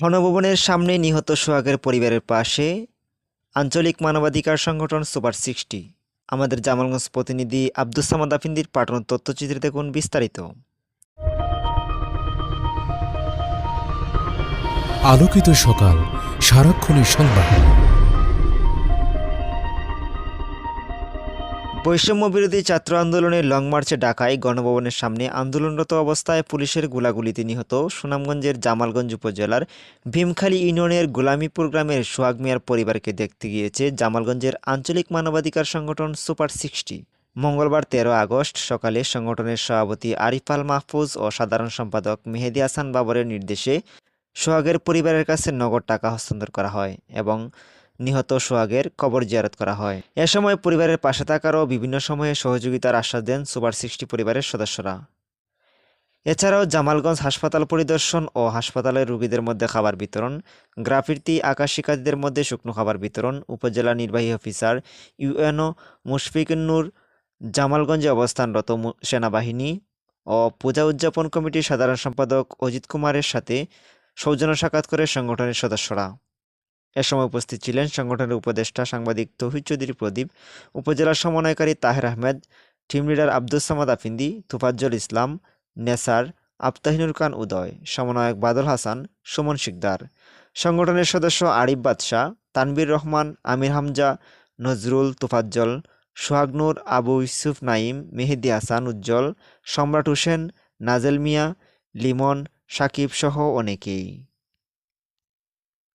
গণভবনের সামনে নিহত সোহাগের পরিবারের পাশে আঞ্চলিক মানবাধিকার সংগঠন সুপার সিক্সটি। আমাদের জামালগঞ্জ প্রতিনিধি আব্দুস সামাদ আফিন্দির পাঠানো তথ্যচিত্রে দেখুন বিস্তারিত। আলোকিত সকাল, সারাক্ষণের সংবাদ। বৈষম্য বিরোধী ছাত্র আন্দোলনের লং মার্চে ঢাকায় গণভবনের সামনে আন্দোলনরত অবস্থায় পুলিশের গোলাগুলিতে নিহত সুনামগঞ্জের জামালগঞ্জ উপজেলার ভীমখালী ইউনিয়নের গোলামীপুর গ্রামের সোহাগ মিয়ার পরিবারকে দেখতে গিয়েছে জামালগঞ্জের আঞ্চলিক মানবাধিকার সংগঠন সুপার সিক্সটি। মঙ্গলবার তেরো আগস্ট সকালে সংগঠনের সভাপতি আরিফাল মাহফুজ ও সাধারণ সম্পাদক মেহেদি হাসান বাবরের নির্দেশে সোহাগের পরিবারের কাছে নগদ টাকা হস্তান্তর করা হয় এবং নিহত সোহাগের কবর জিয়ারত করা হয়। এ সময় পরিবারের পাশে থাকারও বিভিন্ন সময়ে সহযোগিতার আশ্বাস দেন সুপার সিক্সটি পরিবারের সদস্যরা। এছাড়াও জামালগঞ্জ হাসপাতাল পরিদর্শন ও হাসপাতালের রোগীদের মধ্যে খাবার বিতরণ, গ্রাফিতি আকাশ শিক্ষার্থীদের মধ্যে শুকনো খাবার বিতরণ, উপজেলা নির্বাহী অফিসার ইউএনও মুশফিকুন্নুর জামালগঞ্জে অবস্থানরত সেনাবাহিনী ও পূজা উদযাপন কমিটির সাধারণ সম্পাদক অজিত কুমারের সাথে সৌজন্য সাক্ষাৎ করে সংগঠনের সদস্যরা। এ সময় উপস্থিত ছিলেন সংগঠনের উপদেষ্টা সাংবাদিক তৌহিদ চৌধুরী প্রদীপ, উপজেলা সমন্বয়কারী তাহের আহমেদ, টিম লিডার আব্দুস সামাদ আফিন্দি, তুফাজ্জল ইসলাম, নেসার, আফতাহিনুর খান উদয়, সমন্বয়ক বাদল হাসান, সুমন শিকদার। সংগঠনের সদস্য আরিফ বাদশাহ তানবীর রহমান, আমির হামজা, নজরুল তুফাজ্জল সোহাগনুর আবু ইউসুফ নাইম মেহেদি হাসান উজ্জ্বল, সম্রাট হোসেন, নাজেল মিয়া, লিমন, সাকিব সহ অনেকেই।